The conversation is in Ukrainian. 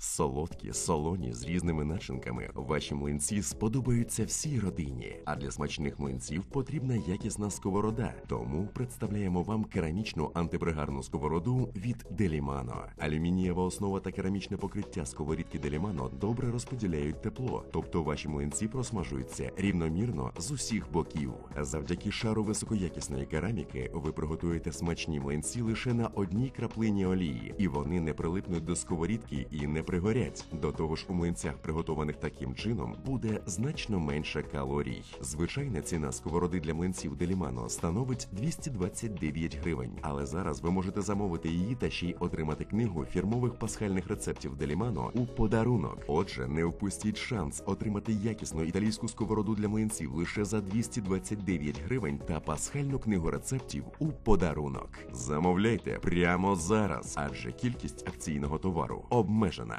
Солодкі, солоні з різними начинками. Ваші млинці сподобаються всій родині. А для смачних млинців потрібна якісна сковорода. Тому представляємо вам керамічну антипригарну сковороду від Делімано. Алюмінієва основа та керамічне покриття сковорідки Делімано добре розподіляють тепло, тобто ваші млинці просмажуються рівномірно з усіх боків. Завдяки шару високоякісної кераміки ви приготуєте смачні млинці лише на одній краплині олії, і вони не прилипнуть до сковорідки і не пригорять. До того ж, у млинцях, приготованих таким чином, буде значно менше калорій. Звичайна ціна сковороди для млинців Делімано становить 229 гривень. Але зараз ви можете замовити її та ще й отримати книгу фірмових пасхальних рецептів Делімано у подарунок. Отже, не впустіть шанс отримати якісну італійську сковороду для млинців лише за 229 гривень та пасхальну книгу рецептів у подарунок. Замовляйте прямо зараз, адже кількість акційного товару обмежена.